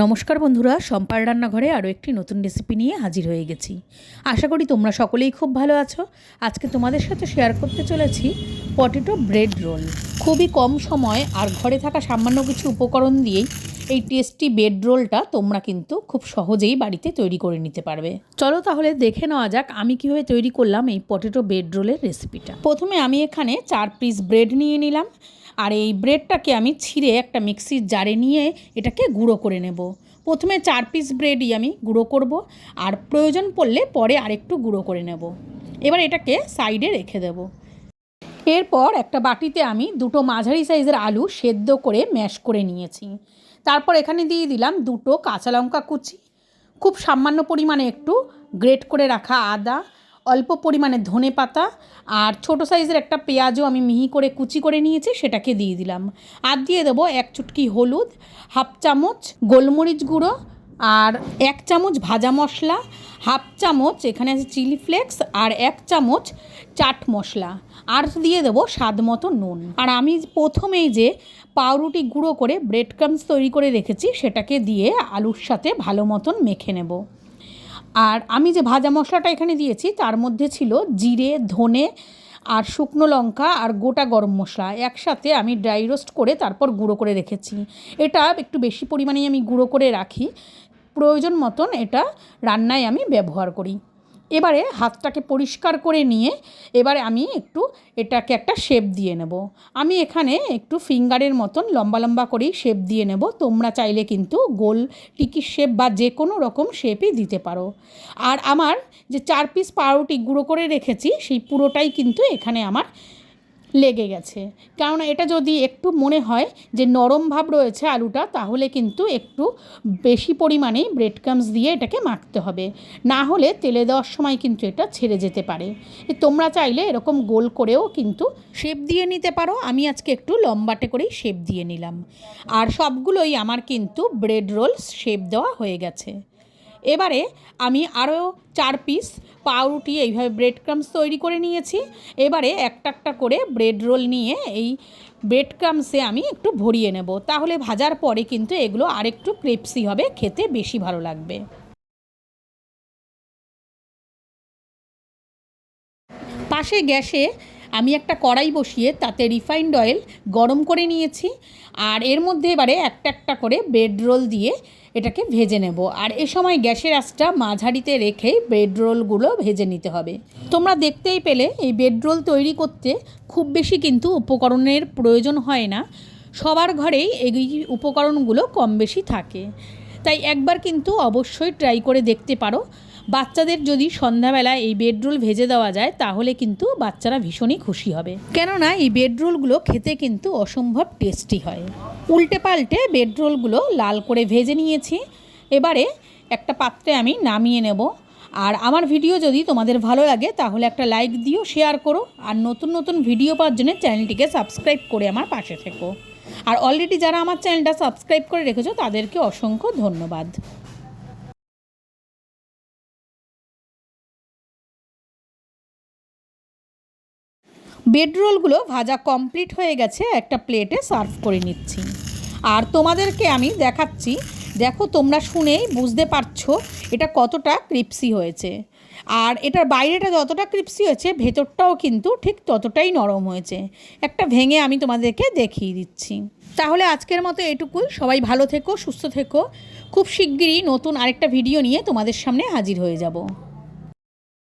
নমস্কার বন্ধুরা, সম্পার রান্নাঘরে আরও একটি নতুন রেসিপি নিয়ে হাজির হয়ে গেছি। আশা করি তোমরা সকলেই খুব ভালো আছো। আজকে তোমাদের সাথে শেয়ার করতে চলেছি পটেটো ব্রেড রোল খুবই কম সময় আর ঘরে থাকা সামান্য কিছু উপকরণ দিয়েই এই টেস্টি ব্রেড রোলটা তোমরা কিন্তু খুব সহজেই বাড়িতে তৈরি করে নিতে পারবে। চলো তাহলে দেখে নেওয়া যাক আমি কীভাবে তৈরি করলাম এই পটেটো ব্রেড রোলের রেসিপিটা প্রথমে আমি এখানে চার পিস ব্রেড নিয়ে নিলাম। আর এই ব্রেডটাকে আমি ছিঁড়ে একটা মিক্সির জারে নিয়ে এটাকে গুঁড়ো করে নেব। প্রথমে চার পিস ব্রেডই আমি গুঁড়ো করব আর প্রয়োজন পড়লে পরে আরেকটু গুঁড়ো করে নেব। এবার এটাকে সাইডে রেখে দেব। এরপর একটা বাটিতে আমি দুটো মাঝারি সাইজের আলু সেদ্ধ করে ম্যাশ করে নিয়েছি। তারপর এখানে দিয়ে দিলাম দুটো কাঁচা লঙ্কা কুচি। খুব সামান্য পরিমাণে একটু গ্রেট করে রাখা আদা অল্প পরিমাণে ধনে পাতা আর ছোট সাইজের একটা পেঁয়াজও আমি মিহি করে কুচি করে নিয়েছি, সেটাকে দিয়ে দিলাম। আর দিয়ে দেবো এক চুটকি হলুদ, হাফ চামচ গোলমরিচ গুঁড়ো আর এক চামচ ভাজা মশলা, হাফ চামচ এখানে আছে চিলি ফ্লেক্স আর এক চামচ চাট মশলা। আর দিয়ে দেবো স্বাদ মতো নুন। আর আমি প্রথমেই যে পাউরুটি গুঁড়ো করে ব্রেড ক্রামস তৈরি করে রেখেছি, সেটাকে দিয়ে আলুর সাথে ভালো মতন মেখে নেব। আর আমি যে ভাজা মশলাটা এখানে দিয়েছি, তার মধ্যে ছিল জিরে, ধনে আর শুকনো লঙ্কা আর গোটা গরম মশলা একসাথে আমি ড্রাই রোস্ট করে তারপর গুঁড়ো করে রেখেছি। এটা একটু বেশি পরিমাণেই আমি গুঁড়ো করে রাখি। প্রয়োজন মতন এটা রান্নায় আমি ব্যবহার করি। এবারে হাতটাকে পরিষ্কার করে নিয়ে এবারে আমি একটু এটাকে একটা শেপ দিয়ে নেব। আমি এখানে একটু ফিঙ্গারের মতন লম্বা লম্বা করেই শেপ দিয়ে নেব। তোমরা চাইলে কিন্তু গোল টিকির শেপ বা যে কোনো রকম শেপই দিতে পারো। আর আমার যে চার পিস পাউরুটি গুঁড়ো করে রেখেছি, সেই পুরোটাই কিন্তু এখানে আমার লেগে গেছে। কেননা এটা যদি একটু মনে হয় যে নরম ভাব রয়েছে আলুটা, তাহলে কিন্তু একটু বেশি পরিমাণেই ব্রেড ক্রামস দিয়ে এটাকে মাখতে হবে। না হলে তেলে দেওয়ার সময় কিন্তু এটা ছেড়ে যেতে পারে। তোমরা চাইলে এরকম গোল করেও কিন্তু শেপ দিয়ে নিতে পারো। আমি আজকে একটু লম্বাটে করেই শেপ দিয়ে নিলাম। আর সবগুলোই আমার কিন্তু ব্রেড রোলস শেপ দেওয়া হয়ে গেছে। এবারে আমি আরও চার পিস পাউরুটি এইভাবে ব্রেড ক্রামস তৈরি করে নিয়েছি। এবারে একটা একটা করে ব্রেড রোল নিয়ে এই ব্রেড ক্রামসে আমি একটু ভরিয়ে নেব। তাহলে ভাজার পরে কিন্তু এগুলো আরেকটু ক্রেপসি হবে, খেতে বেশি ভালো লাগবে। পাশে গ্যাসে আমি একটা কড়াই বসিয়ে তাতে রিফাইন্ড অয়েল গরম করে নিয়েছি। আর এর মধ্যে এবারে একটা একটা করে ব্রেড রোল দিয়ে এটাকে ভেজে নেব। আর এ সময় গ্যাসের আঁচটা মাঝারিতে রেখেই ব্রেড রোলগুলো ভেজে নিতে হবে। তোমরা দেখতেই পেলে, এই ব্রেড রোল তৈরি করতে খুব বেশি কিন্তু উপকরণের প্রয়োজন হয় না। সবার ঘরেই এই উপকরণগুলো কম বেশি থাকে। তাই একবার কিন্তু অবশ্যই ট্রাই করে দেখতে পারো। বাচ্চাদের যদি সন্ধ্যাবেলা এই বেডরোল ভেজে দেওয়া যায়, তাহলে কিন্তু বাচ্চারা ভীষণই খুশি হবে। কেননা এই বেডরোলগুলো খেতে কিন্তু অসম্ভব টেস্টি হয়। উল্টে পাল্টে বেডরোলগুলো লাল করে ভেজে নিয়েছি। এবারে একটা পাত্রে আমি নামিয়ে নেব। আর আমার ভিডিও যদি তোমাদের ভালো লাগে, তাহলে একটা লাইক দিও, শেয়ার করো। আর নতুন নতুন ভিডিও পাওয়ার জন্য চ্যানেলটিকে সাবস্ক্রাইব করে আমার পাশে থেকো। আর অলরেডি যারা আমার চ্যানেলটা সাবস্ক্রাইব করে রেখেছো, তাদেরকে অসংখ্য ধন্যবাদ। বেড রোলগুলো ভাজা কমপ্লিট হয়ে গেছে, একটা প্লেটে সার্ভ করে নিচ্ছি। আর তোমাদেরকে আমি দেখাচ্ছি, দেখো তোমরা শুনেই বুঝতে পারছ এটা কতটা ক্রিপসি হয়েছে। আর এটার বাইরেটা যতটা ক্রিপসি হয়েছে, ভেতরটাও কিন্তু ঠিক ততটাই নরম হয়েছে। একটা ভেঙে আমি তোমাদেরকে দেখিয়ে দিচ্ছি। তাহলে আজকের মতো এটুকুই সবাই ভালো থেকো, সুস্থ থেকো। খুব শিগগিরই নতুন আরেকটা ভিডিও নিয়ে তোমাদের সামনে হাজির হয়ে যাব।